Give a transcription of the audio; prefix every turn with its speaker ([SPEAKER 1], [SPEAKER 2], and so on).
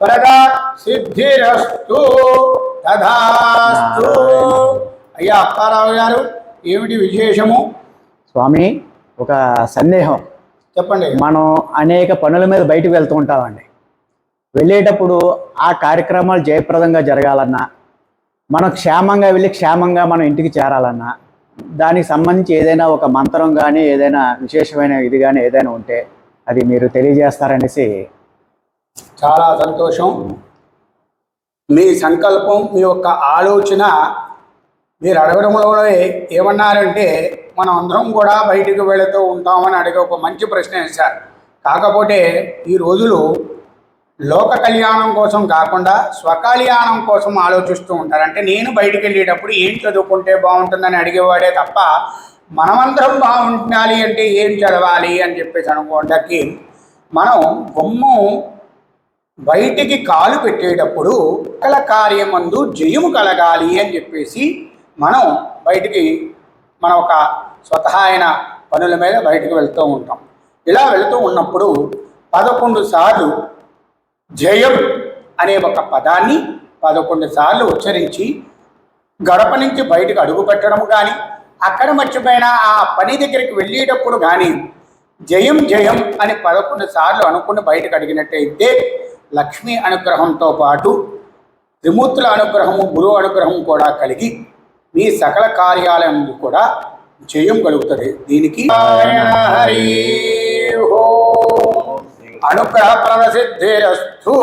[SPEAKER 1] ప్రదా సిద్ధిరస్తు. తథాస్తు. అయ్యా అప్పారావు గారు ఏమిటి విశేషము?
[SPEAKER 2] స్వామి ఒక సందేహం.
[SPEAKER 1] చెప్పండి.
[SPEAKER 2] మనం అనేక పనుల మీద బయటకు వెళ్తూ ఉంటామండి. వెళ్ళేటప్పుడు ఆ కార్యక్రమాలు జయప్రదంగా జరగాలన్నా మనం క్షేమంగా వెళ్ళి క్షేమంగా మనం ఇంటికి చేరాలన్నా దానికి సంబంధించి ఏదైనా ఒక మంత్రం కానీ ఏదైనా విశేషమైన ఇది కానీ ఏదైనా ఉంటే అది మీరు తెలియజేస్తారనేసి
[SPEAKER 1] చాలా సంతోషం. మీ సంకల్పం మీ యొక్క ఆలోచన మీరు అడగడంలోనే ఏమన్నారంటే మనం అందరం కూడా బయటికి వెళుతూ ఉంటామని అడిగే ఒక మంచి ప్రశ్న వేశారు కాకపోతే ఈ రోజులు లోక కళ్యాణం కోసం కాకుండా స్వకళ్యాణం కోసం ఆలోచిస్తూ ఉంటారు. అంటే నేను బయటికి వెళ్ళేటప్పుడు ఏం చదువుకుంటే బాగుంటుందని అడిగేవాడే తప్ప మనమందరం బాగుండాలి అంటే ఏం చదవాలి అని చెప్పేసి అనుకోవడానికి మనం బొమ్మ బయటికి కాలు పెట్టేటప్పుడు కల కార్యమందు జయము కలగాలి అని చెప్పేసి మనం బయటికి మన ఒక స్వతహాయన అయిన పనుల మీద బయటికి వెళ్తూ ఉంటాం. ఇలా వెళ్తూ ఉన్నప్పుడు పదకొండు సార్లు జయం అనే ఒక పదాన్ని పదకొండు సార్లు ఉచ్చరించి గడప నుంచి బయటకు అడుగు పెట్టడం కానీ అక్కడ మర్చిపోయిన ఆ పని దగ్గరికి వెళ్ళేటప్పుడు కానీ జయం జయం అని పదకొండు సార్లు అనుకుని బయటకు అడిగినట్టయితే లక్ష్మీ అనుగ్రహంతో పాటు త్రిమూర్తుల అనుగ్రహము గురువు అనుగ్రహం కూడా కలిగి మీ సకల కార్యాలయం కూడా జయం కలుగుతుంది. దీనికి అనుగ్రహ ప్రసిద్ధిరస్తు